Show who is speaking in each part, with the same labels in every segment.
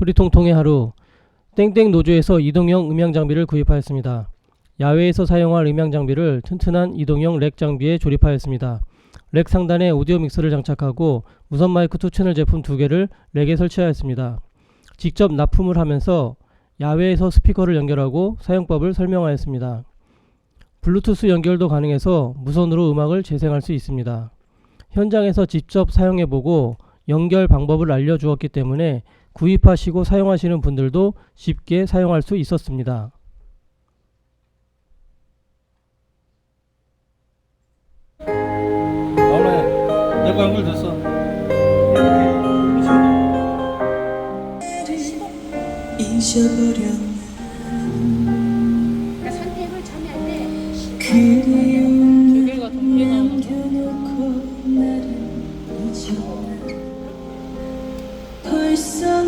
Speaker 1: 소리통통의 하루 땡땡 노조에서 이동형 음향 장비를 구입하였습니다. 야외에서 사용할 음향 장비를 튼튼한 이동형 렉 장비에 조립하였습니다. 렉 상단에 오디오 믹서를 장착하고 무선 마이크 2 채널 제품 두 개를 렉에 설치하였습니다. 직접 납품을 하면서 야외에서 스피커를 연결하고 사용법을 설명하였습니다. 블루투스 연결도 가능해서 무선으로 음악을 재생할 수 있습니다. 현장에서 직접 사용해보고 연결 방법을 알려주었기 때문에 구입하시고 사용하시는 분들도 쉽게 사용할 수 있었습니다. 나오네. 내거 연결됐어.
Speaker 2: 그러니까 선택을 참여할 때
Speaker 3: 그리움
Speaker 4: 기계가 동시에 나오는 거.
Speaker 3: 남겨놓고 나를 잊었나 벌써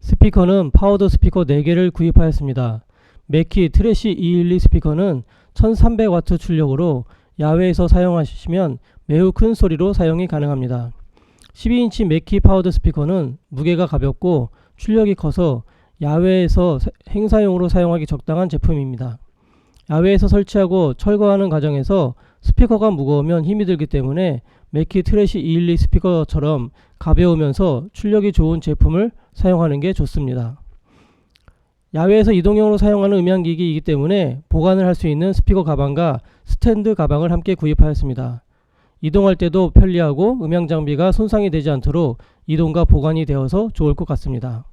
Speaker 1: 스피커는 파워드 스피커 4개를 구입하였습니다. 맥키 트래시 212 스피커는 1300W 출력으로 야외에서 사용하시면 매우 큰 소리로 사용이 가능합니다. 12인치 맥키 파워드 스피커는 무게가 가볍고 출력이 커서 야외에서 사- 행사용으로 사용하기 적당한 제품입니다. 야외에서 설치하고 철거하는 과정에서 스피커가 무거우면 힘이 들기 때문에 맥키 트래시 212 스피커처럼 가벼우면서 출력이 좋은 제품을 사용하는 게 좋습니다. 야외에서 이동용으로 사용하는 음향기기이기 때문에 보관을 할 수 있는 스피커 가방과 스탠드 가방을 함께 구입하였습니다. 이동할 때도 편리하고 음향 장비가 손상이 되지 않도록 이동과 보관이 되어서 좋을 것 같습니다.